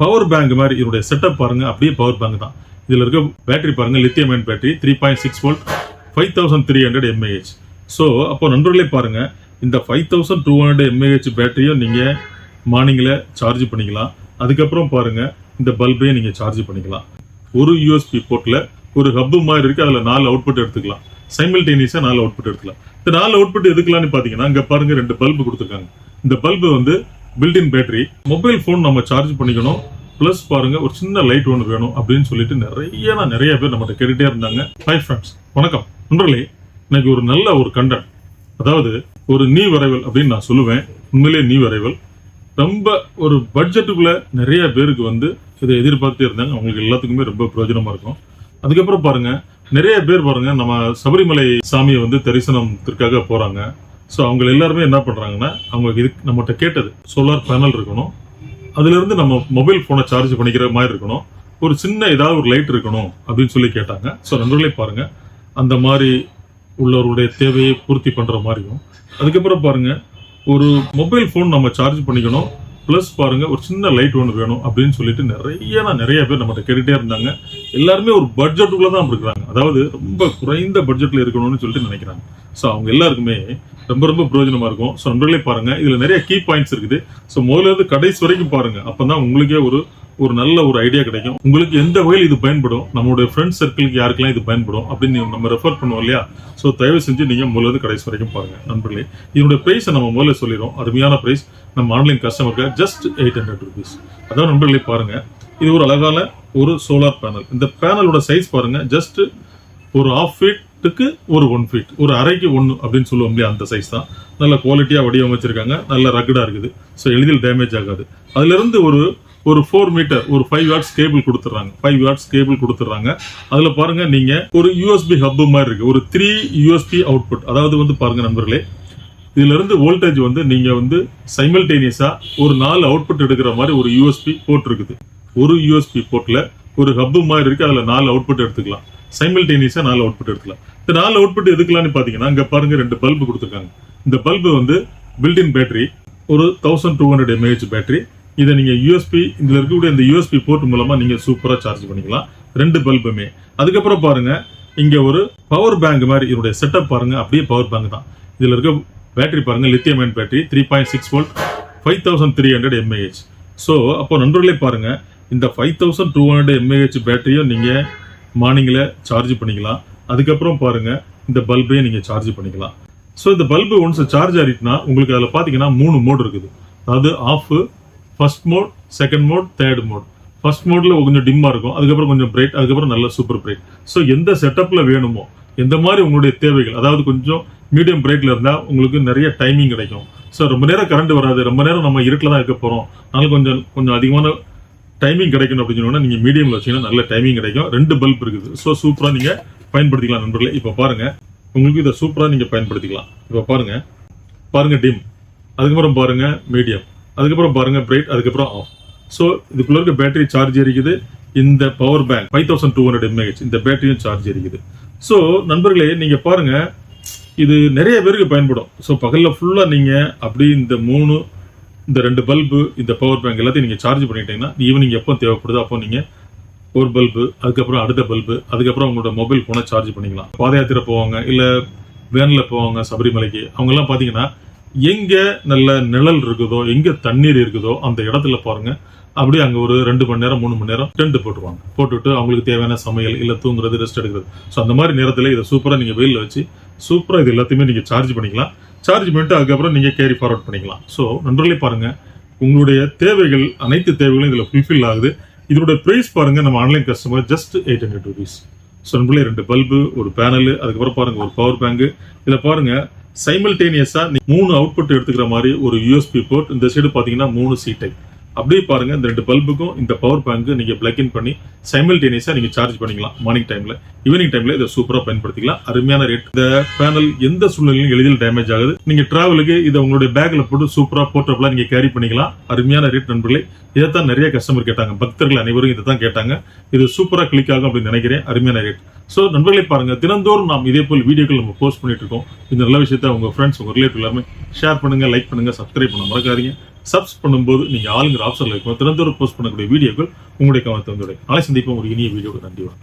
Power bank மாதிரி இதனுடைய setup பாருங்க. அப்படியே பவர் பேங்க் தான். இதில் இருக்க பேட்டரி பாருங்க lithium ion battery three point six volt five thousand three hundred mAh so அப்போ நண்பர்களே பாருங்க இந்த five thousand two hundred mAh பேட்டரியும் நீங்க மார்னிங்ல சார்ஜ் பண்ணிக்கலாம். அதுக்கப்புறம் பாருங்க இந்த பல்பையும் நீங்க சார்ஜ் பண்ணிக்கலாம். ஒரு யூஎஸ்பி போர்ட்ல ஒரு ஹப்பு மாதிரி இருக்கு அதில் நாலு அவுட்புட் எடுத்துக்கலாம். சைமில்டேனியஸாக நாலு அவுட்புட் எடுத்துக்கலாம். இந்த நாலு அவுட்புட் எதுக்கலாம்னு பார்த்தீங்கன்னா இங்கே பாருங்க ரெண்டு பல்பு கொடுத்துருக்காங்க. இந்த பல்பு வந்து built in battery mobile phone நம்ம சார்ஜ் பண்ணிக்கணும். ப்ளஸ் பாருங்க ஒரு சின்ன லைட் ஒன்று வேணும் அப்படின்னு சொல்லிட்டு நிறைய நான் நிறைய பேர் நம்மகிட்ட கேட்டுகிட்டே இருந்தாங்க. ஹாய் ஃப்ரெண்ட்ஸ் வணக்கம். நண்பர்களே இன்னைக்கு ஒரு நல்ல ஒரு கண்டென்ட் அதாவது ஒரு நீ வரைவல் அப்படின்னு நான் சொல்லுவேன். உண்மையிலே நீ வரைவல். ரொம்ப ஒரு பட்ஜெட்டுக்குள்ள நிறைய பேருக்கு வந்து இதை எதிர்பார்த்தே இருந்தாங்க. அவங்களுக்கு எல்லாத்துக்குமே ரொம்ப பிரயோஜனமா இருக்கும். அதுக்கப்புறம் பாருங்க நிறைய பேர் பாருங்க நம்ம சபரிமலை சாமியை வந்து தரிசனத்திற்காக போறாங்க. ஸோ அவங்க எல்லாருமே என்ன பண்றாங்கன்னா அவங்க இது நம்மகிட்ட கேட்டது சோலார் பேனல் இருக்கணும். அதுல இருந்து நம்ம மொபைல் ஃபோனை சார்ஜ் பண்ணிக்கிற மாதிரி இருக்கணும். ஒரு சின்ன ஏதாவது ஒரு லைட் இருக்கணும் அப்படின்னு சொல்லி கேட்டாங்க. ஸோ நண்பர்களே பாருங்க அந்த மாதிரி உள்ளவருடைய தேவையை பூர்த்தி பண்ற மாதிரியும் அதுக்கப்புறம் பாருங்க ஒரு மொபைல் ஃபோன் நம்ம சார்ஜ் பண்ணிக்கணும். ப்ளஸ் பாருங்க ஒரு சின்ன லைட் ஒன்று வேணும் அப்படின்னு சொல்லிட்டு நிறைய நான் நிறைய பேர் நம்மகிட்ட கேட்டுகிட்டே இருந்தாங்க. எல்லாருமே ஒரு பட்ஜெட்டுக்குள்ளே தான் இருக்கிறாங்க அதாவது ரொம்ப குறைந்த பட்ஜெட்டில் இருக்கணும்னு சொல்லிட்டு நினைக்கிறாங்க. ஸோ அவங்க எல்லாருக்குமே ரொம்ப ரொம்ப பிரயோஜனமா இருக்கும். ஸோ நண்பர்களே பாருங்க. இதுல நிறைய கீ பாயிண்ட்ஸ் இருக்குது. ஸோ முதல்ல இருந்து கடைசி வரைக்கும் பாருங்க. அப்பதான் உங்களுக்கே ஒரு ஒரு நல்ல ஒரு ஐடியா கிடைக்கும். உங்களுக்கு எந்த வகையில் இது பயன்படும்? நம்மளுடைய ஃப்ரெண்ட்ஸ் சர்க்கிளுக்கு யாருக்கெல்லாம் இது பயன்படும்? அப்படின்னு நம்ம ரெஃபர் பண்ணுவோம் இல்லையா? ஸோ தயவு செஞ்சு நீங்கள் முதல்ல கடைசி வரைக்கும் பாருங்கள் நண்பர்களே. இதனுடைய ப்ரைஸை நம்ம முதல்ல சொல்லிடுறோம். அருமையான ப்ரைஸ் நம்ம ஆன்லைன் கஸ்டமருக்கு ஜஸ்ட் எயிட் ஹண்ட்ரட் ருபீஸ் அதான் நண்பர்களே பாருங்கள் இது ஒரு அழகான ஒரு சோலார் பேனல் இந்த பேனலோட சைஸ் பாருங்கள் ஜஸ்ட் ஒரு ஆஃப் ஃபீட்டுக்கு ஒரு ஒன் ஃபீட் ஒரு அரைக்கு ஒன்று அப்படின்னு சொல்லுவோம் இல்லையா அந்த சைஸ் தான். நல்ல குவாலிட்டியாக வடிவமைச்சிருக்காங்க நல்ல ரகடாக இருக்குது. ஸோ எளிதில் டேமேஜ் ஆகாது. அதுலேருந்து ஒரு ஒரு ஃபோர் மீட்டர் ஒரு ஃபைவ் வாட்ஸ் கேபிள் கொடுத்துட்றாங்க. ஃபைவ் வாட்ஸ் கேபிள் கொடுத்துட்றாங்க. அதில் பாருங்க நீங்கள் ஒரு யூஎஸ்பி ஹப்பு மாதிரி இருக்குது ஒரு த்ரீ யூஎஸ்பி அவுட்புட் அதாவது வந்து பாருங்கள் நண்பர்களே இதுல இருந்து வோல்டேஜ் வந்து நீங்கள் வந்து சைமல்டேனியஸாக ஒரு நாலு அவுட்புட் எடுக்கிற மாதிரி ஒரு யூஎஸ்பி போர்ட் இருக்குது. ஒரு யூஎஸ்பி போர்ட்டில் ஒரு ஹப்பு மாதிரி இருக்கு அதுல நாலு அவுட்புட் எடுத்துக்கலாம். சைமல்டேனியஸா நாலு அவுட்புட் எடுத்துக்கலாம். இந்த நாலு அவுட்புட் எதுக்கலாம்னு பாத்தீங்கன்னா இங்க பாருங்க ரெண்டு பல்பு கொடுத்துருக்காங்க. இந்த பல்பு வந்து பில்டின் பேட்டரி ஒரு thousand two hundred mAh battery இதை நீங்க யூஎஸ்பி இதுல இருக்கக்கூடிய இந்த யூஎஸ்பி போர்ட் மூலமா நீங்க சூப்பரா சார்ஜ் பண்ணிக்கலாம். ரெண்டு பல்புமே அதுக்கப்புறம் பாருங்க இங்க ஒரு பவர் பேங்க் மாதிரி இதனுடைய செட்டப் பாருங்க அப்படியே பவர் பேங்க் தான். இதுல இருக்க பேட்டரி பாருங்க lithium ion battery three point six volt five thousand three hundred mAh so அப்போ நண்பர்களே பாருங்க இந்த five thousand two hundred mAh பேட்டரியும் நீங்கள் மார்னிங்கில் சார்ஜ் பண்ணிக்கலாம். அதுக்கப்புறம் பாருங்கள் இந்த பல்பையும் நீங்கள் சார்ஜ் பண்ணிக்கலாம். ஸோ இந்த பல்பு ஒன்ஸ் சார்ஜ் ஆகிட்டுனா உங்களுக்கு அதில் பார்த்தீங்கன்னா மூணு மோட் இருக்குது. அதாவது off first mode second mode third mode first மோடில் கொஞ்சம் டிம்மாக இருக்கும் அதுக்கப்புறம் கொஞ்சம் பிரைட் அதுக்கப்புறம் நல்ல சூப்பர் பிரைட் ஸோ எந்த செட்டப்பில் வேணுமோ எந்த மாதிரி உங்களுடைய தேவைகள் அதாவது கொஞ்சம் மீடியம் பிரைட்டில் இருந்தால் உங்களுக்கு நிறைய டைமிங் கிடைக்கும். ஸோ ரொம்ப நேரம் கரண்ட் வராது ரொம்ப நேரம் நம்ம இருட்டில் தான் இருக்க போகிறோம் அதனால கொஞ்சம் கொஞ்சம் அதிகமான டைமிங் கிடைக்கணும் அப்படின்னு சொன்னா நீங்க மீடியம்ல வச்சீங்கன்னா நல்ல டைமிங் கிடைக்கும். ரெண்டு பல்ப் இருக்குது. ஸோ சூப்பரா நீங்க பயன்படுத்திக்கலாம் நண்பர்களே. இப்போ பாருங்க. உங்களுக்கு இதை சூப்பரா நீங்க பயன்படுத்திக்கலாம். இப்போ பாருங்க. பாருங்க டிம் அதுக்கப்புறம் பாருங்க மீடியம் அதுக்கப்புறம் பாருங்க பிரைட் அதுக்கப்புறம் ஆஃப் ஸோ இதுக்குள்ள இருக்க பேட்டரி சார்ஜ் இருக்குது இந்த power bank five thousand two hundred mAh இந்த பேட்டரியும் சார்ஜ் இருக்குது ஸோ நண்பர்களே நீங்க பாருங்க. இது நிறைய பேருக்கு பயன்படும். ஸோ பகலில் ஃபுல்லாக நீங்கள் அப்படி இந்த மூணு இந்த ரெண்டு பல்பு இந்த பவர் பேங்க் எல்லாத்தையும் நீங்கள் சார்ஜ் பண்ணிட்டீங்கன்னா ஈவினிங் எப்போ தேவைப்படுதோ அப்போ நீங்கள் ஒரு பல்பு அதுக்கப்புறம் அடுத்த பல்பு அதுக்கப்புறம் உங்களோட மொபைல் ஃபோனை சார்ஜ் பண்ணிக்கலாம். பாத யாத்திரை போவாங்க இல்லை வேனில் போவாங்க சபரிமலைக்கு. அவங்கெல்லாம் பார்த்தீங்கன்னா எங்கே நல்ல நிழல் இருக்குதோ எங்கே தண்ணீர் இருக்குதோ அந்த இடத்துல பாருங்கள் அப்படியே அங்கே ஒரு ரெண்டு மணி நேரம் மூணு மணி நேரம் டென்ட் போட்டுருவாங்க. போட்டுவிட்டு அவங்களுக்கு தேவையான சமையல் இல்லை தூங்குறது ரெஸ்ட் எடுக்கிறது. ஸோ அந்த மாதிரி நேரத்தில் இதை சூப்பராக நீங்கள் வெயிலில் வச்சு சூப்பராக இது எல்லாத்தையுமே நீங்கள் சார்ஜ் பண்ணிக்கலாம். சார்ஜ் பண்ணிட்டு அதுக்கப்புறம் நீங்கள் கேரி ஃபார்வர்ட் பண்ணிக்கலாம். ஸோ நண்பர்களே பாருங்கள் உங்களுடைய தேவைகள் அனைத்து தேவைகளும் இதில் ஃபுல்ஃபில் ஆகுது. இதனுடைய ப்ரைஸ் பாருங்க நம்ம online customer just eight hundred rupees so நம்மளே ரெண்டு பல்பு ஒரு பேனல் அதுக்கப்புறம் பாருங்க ஒரு பவர் பேங்க் இதுல பாருங்க சைமல்டேனியஸாக மூணு அவுட்புட் எடுத்துக்கிற மாதிரி ஒரு யூஎஸ்பி போர்ட் இந்த சைடு பார்த்தீங்கன்னா மூணு சி டைப் அப்படியே பாருங்க இந்த ரெண்டு பல்புக்கும் இந்த பவர் பேங்க் நீங்க பிளக் இன் பண்ணி சைமல்டேனியஸா நீங்க சார்ஜ் பண்ணிக்கலாம் மார்னிங் டைம்ல ஈவினிங் டைம்ல இதை சூப்பரா பயன்படுத்திக்கலாம். அருமையான ரேட் இந்த பேனல் எந்த சூழ்நிலையிலும் எளிதில் டேமேஜ் ஆகுது. நீங்க டிராவலுக்கு இதை உங்களுடைய பேக்ல போட்டு சூப்பரா போட்டோப்லாம் நீங்க கேரி பண்ணிக்கலாம். அருமையான ரேட் நண்பர்களே. இதைத்தான் நிறைய கஸ்டமர் கேட்டாங்க. பக்தர்கள் அனைவரும் இதை தான் கேட்டாங்க. இது சூப்பரா கிளிக் ஆகும் அப்படின்னு நினைக்கிறேன். அருமையான ரேட் சோ நண்பர்களே பாருங்க தினந்தோறும் நாம் இதே போல் வீடியோக்கள் நம்ம போஸ்ட் பண்ணிட்டு இருக்கோம். இந்த நல்ல விஷயத்த உங்க ஃப்ரெண்ட்ஸ் உங்க ரிலேட்டிவ் எல்லாமே ஷேர் பண்ணுங்க லைக் பண்ணுங்க சப்ஸ்கிரைப் பண்ண மறக்காதீங்க. சப்ஸ் பண்ணும்போது நீங்கள் ஆளுங்கிற ஆப்ஷனில் இருக்கும். தினந்தோறும் போஸ்ட் பண்ணக்கூடிய வீடியோக்கள் உங்களுடைய கவனத்தை வந்துடைய நாளை சந்திப்போம். ஒரு இனிய வீடியோ நன்றி. வணக்கம்.